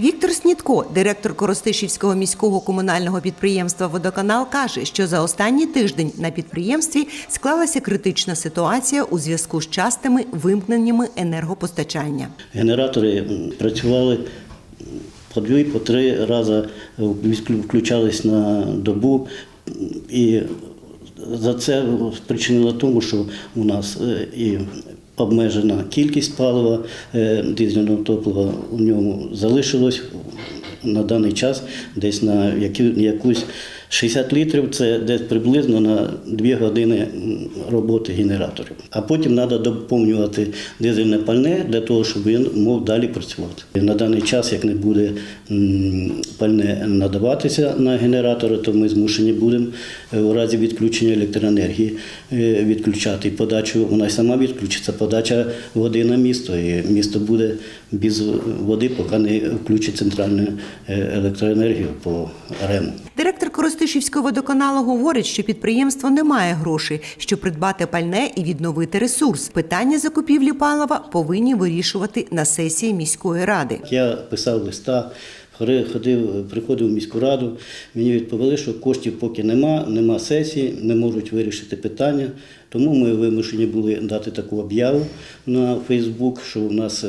Віктор Снітко, директор Коростишівського міського комунального підприємства Водоканал, каже, що за останній тиждень на підприємстві склалася критична ситуація у зв'язку з частими вимкненнями енергопостачання. Генератори працювали по дві, по три рази включались на добу. І за це спричинило тому, що у нас е, і обмежена кількість палива, е, дизельного топлива у ньому залишилось на даний час десь на яку- якусь 60 літрів, це десь приблизно на 2 години роботи генераторів. А потім треба доповнювати дизельне пальне для того, щоб він мог далі працювати. На даний час, як не буде пальне надаватися на генератори, то ми змушені будемо е, у разі відключення електроенергії е, відключати подачу. Вона й сама відключиться, подача води на місто. І місто буде без води, поки не включить центральну е, електроенергію по РЕМу. Директор Коростишівського водоканалу говорить, що підприємство не має грошей, щоб придбати пальне і відновити ресурс. Питання закупівлі палива повинні вирішувати на сесії міської ради. Я писав листа, ходив, приходив в міську раду. Мені відповіли, що коштів поки нема, нема сесії, не можуть вирішити питання. Тому ми вимушені були дати таку об'яву на Фейсбук, що у нас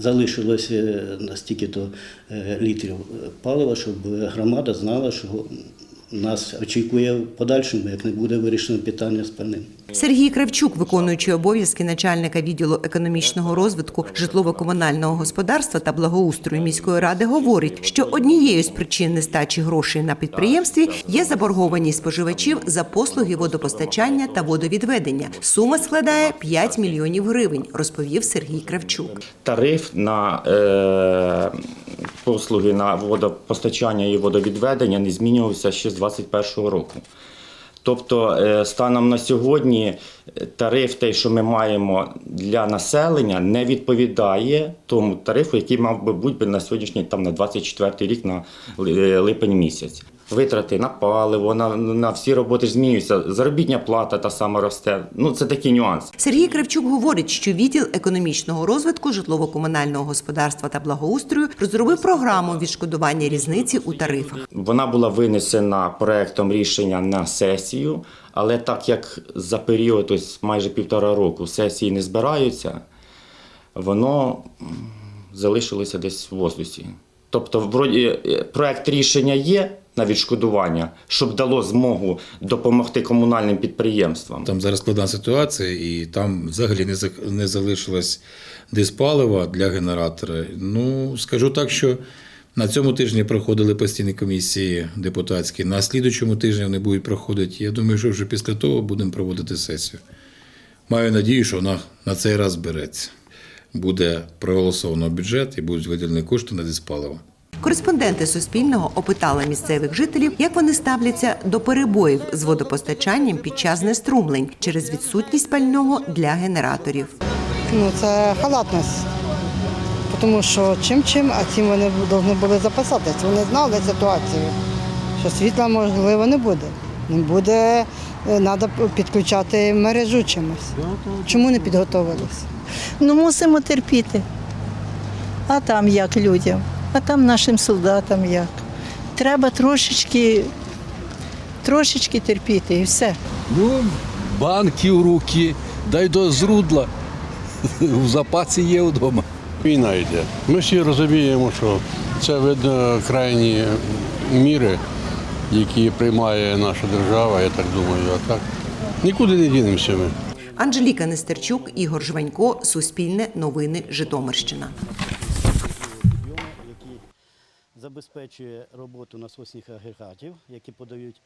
залишилося залишилось е, стільки-то е, літрів палива, щоб громада знала, що нас очікує в подальшому, як не буде вирішено питання з пальним. Сергій Кравчук, виконуючий обов'язки начальника відділу економічного розвитку житлово-комунального господарства та благоустрою міської ради, говорить, що однією з причин нестачі грошей на підприємстві є заборгованість споживачів за послуги водопостачання та водовідведення. Сума складає 5 мільйонів гривень, розповів Сергій Кравчук. тариф на е, послуги на водопостачання і водовідведення не змінювався ще з 2021 року. Тобто, е, станом на сьогодні е, тариф, той, що ми маємо для населення, не відповідає тому тарифу, який мав би бути на сьогоднішній там на 24 рік на липень місяць. Витрати на паливо, на, на всі роботи ж змінюються. Заробітня плата та сама росте. Ну це такий нюанс. Сергій Кравчук говорить, що відділ економічного розвитку житлово-комунального господарства та благоустрою розробив програму відшкодування різниці у тарифах. Вона була винесена проектом рішення на сесію, але так як за період ось майже півтора року сесії не збираються, воно залишилося десь в воздусі. Тобто, вроді е, проект рішення є на відшкодування, щоб дало змогу допомогти комунальним підприємствам. Там зараз складна ситуація, і там взагалі не не залишилось диспалива для генератора. Ну, скажу так, що на цьому тижні проходили постійні комісії депутатські. На слідучому тижні вони будуть проходити. Я думаю, що вже після того будемо проводити сесію. Маю надію, що вона на цей раз збереться. Буде проголосовано бюджет і будуть виділені кошти на диспаливо. Кореспонденти Суспільного опитали місцевих жителів, як вони ставляться до перебоїв з водопостачанням під час знеструмлень через відсутність пального для генераторів. Ну, це халатність. Тому що чим чим, а цим вони повинні були запасатись. Вони знали ситуацію, що світла можливо не буде. Не буде, треба підключати мережу чимось. Чому не підготовилися? Ну, мусимо терпіти. А там як людям, а там нашим солдатам як. Треба трошечки, трошечки терпіти і все. Ну, банки в руки, дай до зрудла. В запасі є вдома. Війна йде. Ми всі розуміємо, що це видно крайні міри, які приймає наша держава, я так думаю. А так нікуди не дінемося ми. Анжеліка Нестерчук, Ігор Жванько, Суспільне, Новини, Житомирщина. Забезпечує роботу насосних агрегатів, які подають